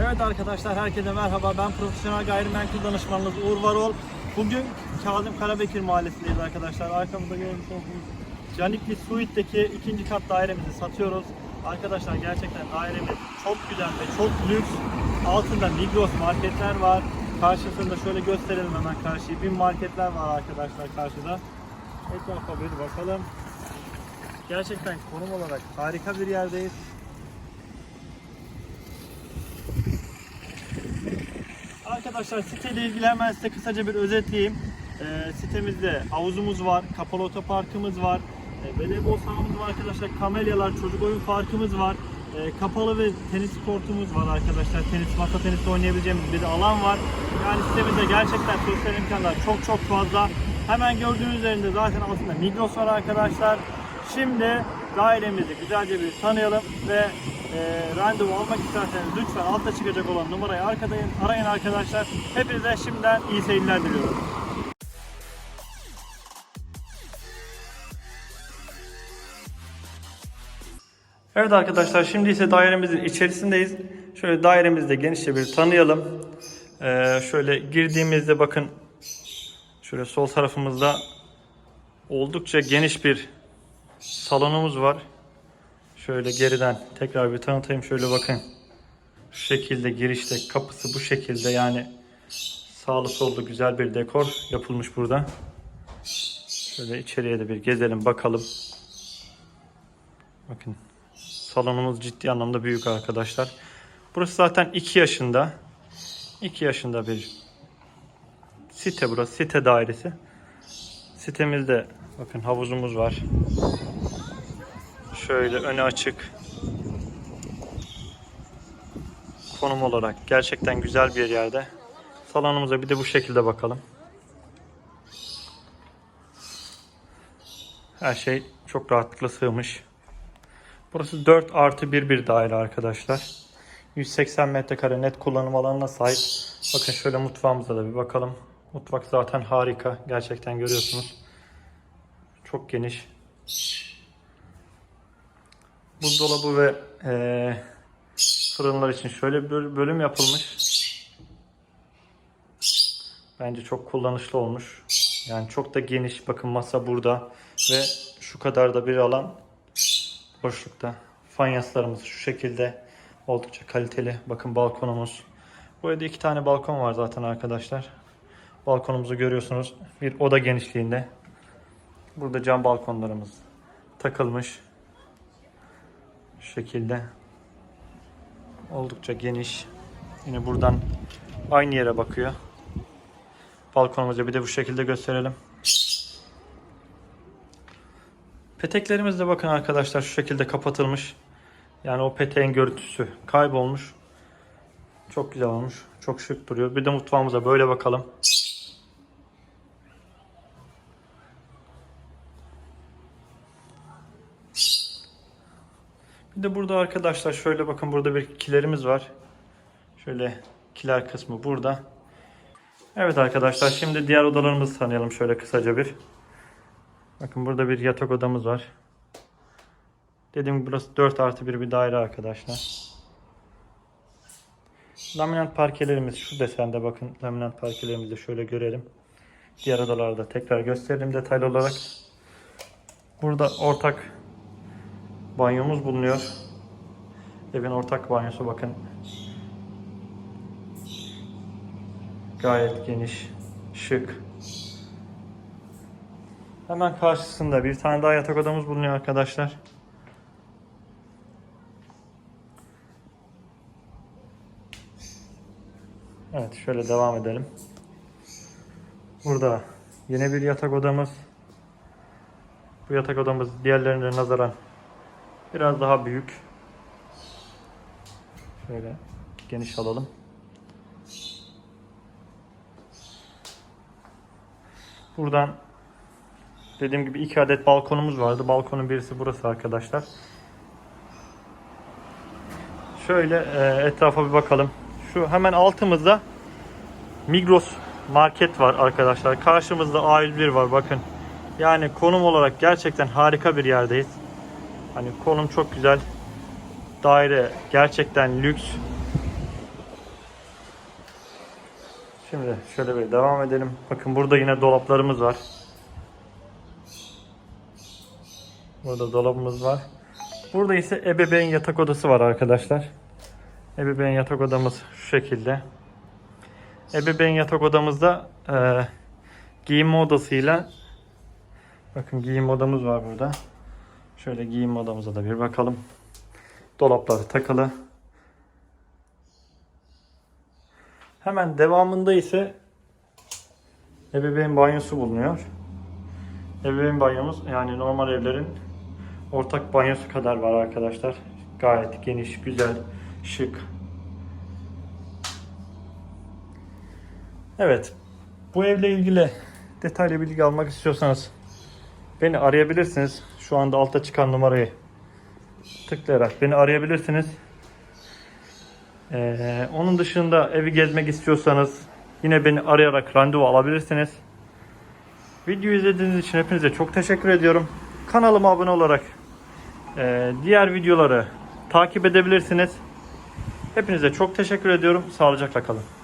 Evet arkadaşlar herkese merhaba. Ben profesyonel gayrimenkul danışmanınız Uğur Varol. Bugün Kazım Karabekir Mahallesi'ndeyiz arkadaşlar. Arkamızda görmüş olduğunuz Canikli Suite'deki ikinci kat dairemizi satıyoruz. Arkadaşlar gerçekten dairemiz çok güzel ve çok lüks. Altında Migros marketler var. Karşısında şöyle gösterelim hemen karşıyı. Bin marketler var arkadaşlar karşıda. Etrafa bir bakalım. Gerçekten konum olarak harika bir yerdeyiz. Arkadaşlar siteyle ilgili hemen size kısaca bir özetleyeyim. Ee, sitemizde havuzumuz var, kapalı otoparkımız var, e, voleybol sahamız var arkadaşlar, kamelyalar, çocuk oyun parkımız var, e, kapalı ve tenis kortumuz var arkadaşlar. Tenis, masa tenisi oynayabileceğimiz bir alan var. Yani sitemizde gerçekten sosyal imkanlar çok çok fazla. Hemen gördüğünüz üzerinde zaten altında Migros var arkadaşlar. Şimdi dairemizi güzelce bir tanıyalım ve e, randevu almak isterseniz lütfen altta çıkacak olan numarayı arkadayım, arayın arkadaşlar. Hepinize şimdiden iyi seyirler diliyorum. Evet arkadaşlar şimdi ise dairemizin içerisindeyiz. Şöyle dairemizde genişçe bir tanıyalım. Ee, şöyle girdiğimizde bakın şöyle sol tarafımızda oldukça geniş bir salonumuz var. Şöyle geriden tekrar bir tanıtayım. Şöyle bakın. Şu şekilde girişte kapısı bu şekilde yani sağlı sollu güzel bir dekor yapılmış burada. Şöyle içeriye de bir gezelim bakalım. Bakın salonumuz ciddi anlamda büyük arkadaşlar. Burası zaten 2 yaşında. 2 yaşında bir site burası. Site dairesi. Sitemizde bakın havuzumuz var. Şöyle önü açık. Konum olarak gerçekten güzel bir yerde. Salonumuza bir de bu şekilde bakalım. Her şey çok rahatlıkla sığmış. Burası 4 artı 1 bir daire arkadaşlar. 180 metrekare net kullanım alanına sahip. Bakın şöyle mutfağımıza da bir bakalım. Mutfak zaten harika. Gerçekten görüyorsunuz. Çok geniş. Buzdolabı ve eee, fırınlar için şöyle bir böl- bölüm yapılmış. Bence çok kullanışlı olmuş. Yani çok da geniş. Bakın masa burada ve şu kadar da bir alan boşlukta. Fayanslarımız şu şekilde oldukça kaliteli. Bakın balkonumuz. Bu evde iki tane balkon var zaten arkadaşlar. Balkonumuzu görüyorsunuz. Bir oda genişliğinde. Burada cam balkonlarımız takılmış. Şu şekilde. Oldukça geniş. Yine buradan aynı yere bakıyor. Balkonumuzu bir de bu şekilde gösterelim. Peteklerimiz de bakın arkadaşlar şu şekilde kapatılmış. Yani o peteğin görüntüsü kaybolmuş. Çok güzel olmuş. Çok şık duruyor. Bir de mutfağımıza böyle bakalım. Bir de burada arkadaşlar şöyle bakın burada bir kilerimiz var. Şöyle kiler kısmı burada. Evet arkadaşlar şimdi diğer odalarımızı tanıyalım şöyle kısaca bir. Bakın burada bir yatak odamız var. Dediğim gibi burası 4 artı 1 bir daire arkadaşlar. Laminat parkelerimiz şu desende bakın. Laminat parkelerimizi şöyle görelim. Diğer odalarda tekrar gösterelim detaylı olarak. Burada ortak banyomuz bulunuyor. Evin ortak banyosu bakın. Gayet geniş, şık. Hemen karşısında bir tane daha yatak odamız bulunuyor arkadaşlar. Evet şöyle devam edelim. Burada yine bir yatak odamız. Bu yatak odamız diğerlerine nazaran biraz daha büyük. Şöyle geniş alalım. Buradan dediğim gibi iki adet balkonumuz vardı. Balkonun birisi burası arkadaşlar. Şöyle e, etrafa bir bakalım. Şu hemen altımızda Migros market var arkadaşlar. Karşımızda A101 var bakın. Yani konum olarak gerçekten harika bir yerdeyiz. Hani konum çok güzel. Daire gerçekten lüks. Şimdi şöyle bir devam edelim. Bakın burada yine dolaplarımız var. Burada dolabımız var. Burada ise ebeveyn yatak odası var arkadaşlar. Ebeveyn yatak odamız şu şekilde. Ebeveyn yatak odamızda e, giyinme odasıyla bakın giyinme odamız var burada. Şöyle giyinme odamıza da bir bakalım. Dolapları takılı. Hemen devamında ise ebeveyn banyosu bulunuyor. Ebeveyn banyomuz yani normal evlerin ortak banyosu kadar var arkadaşlar. Gayet geniş, güzel, şık. Evet. Bu evle ilgili detaylı bilgi almak istiyorsanız beni arayabilirsiniz. Şu anda altta çıkan numarayı tıklayarak beni arayabilirsiniz. Ee, onun dışında evi gezmek istiyorsanız yine beni arayarak randevu alabilirsiniz. Video izlediğiniz için hepinize çok teşekkür ediyorum. Kanalıma abone olarak e, diğer videoları takip edebilirsiniz. Hepinize çok teşekkür ediyorum. Sağlıcakla kalın.